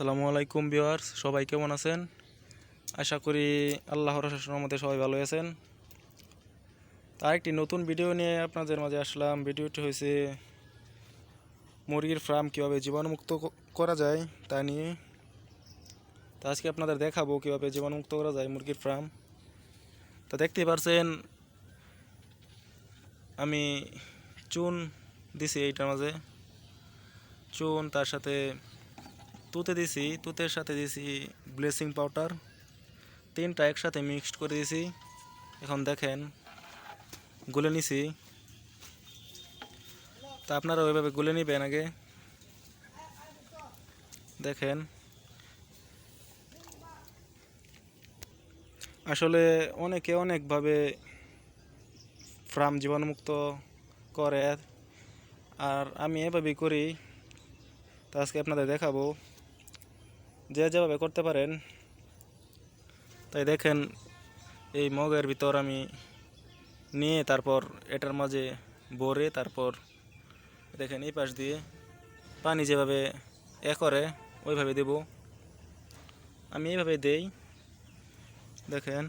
আসসালামু আলাইকুম ভিউয়ার্স, সবাই কেমন আছেন? আশা করি আল্লাহর রহমতে সবাই ভালো আছেন। তার একটি নতুন ভিডিও নিয়ে আপনাদের মাঝে আসলাম। ভিডিওটি হয়েছে মুরগির ফার্ম কীভাবে জীবাণুমুক্ত করা যায় তা নিয়ে। তা আজকে আপনাদের দেখাবো কীভাবে জীবাণুমুক্ত করা যায় মুরগির ফার্ম তা দেখতেই পারছেন, আমি চুন দিছি এইটার মাঝে। চুন, তার সাথে তুতে দিছি, তুতের সাথে দিছি ব্লেসিং পাউডার তিনটা একসাথে মিক্সড করে দিছি। এখন দেখেন, গুলে নিছি। তা আপনারা ওইভাবে গুলে নিবেন আগে। দেখেন। আসলে অনেকে অনেকভাবে ফার্ম জীবাণুমুক্ত করে। আর আমি এভাবেই করি। তো আজকে আপনাদের দেখাবো। যে যেভাবে করতে পারেন, তাই দেখেন এই মগের ভিতর আমি নিয়ে তারপর এটার মাঝে ভরে তারপর দেখেন এই পাশ দিয়ে পানি যেভাবে এ করে, ওইভাবে দেব। আমি এইভাবে দেই, দেখেন।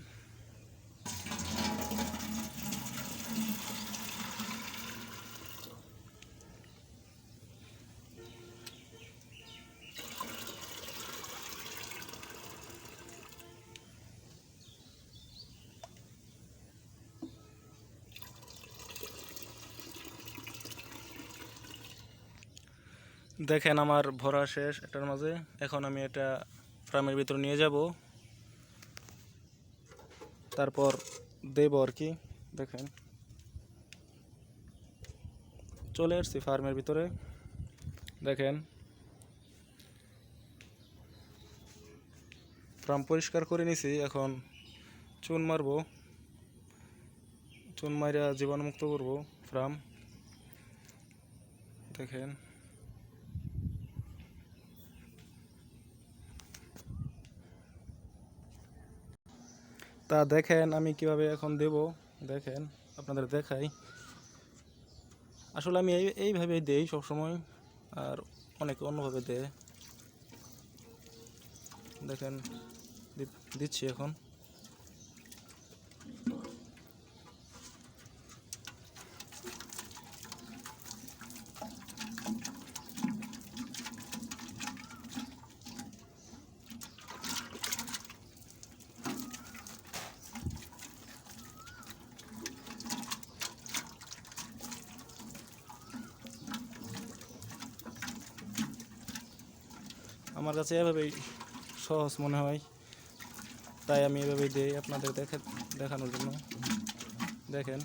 দেখেন আমার ভরা শেষ, এটার মাঝে। এখন আমি এটা ফার্মের ভিতর নিয়ে যাব। তারপর দেব আর কি, দেখেন। চলে এসছি ফার্মের ভিতরে, দেখেন। ফার্ম পরিষ্কার করে নিছি, এখন চুন মারবো। চুন মারিয়া জীবাণুমুক্ত করব ফার্ম। দেখেন। তা দেখেন আমি কীভাবে এখন দেব। দেখেন, আপনাদের দেখাই। আসলে আমি এই এইভাবেই দেই সবসময়, আর অনেকে অন্যভাবে দেয়। দেখেন দিচ্ছি এখন। আমার কাছে এভাবেই সহজ মনে হয়। তাই আমি এভাবেই দিই আপনাদের দেখে দেখানোর জন্য। দেখেন।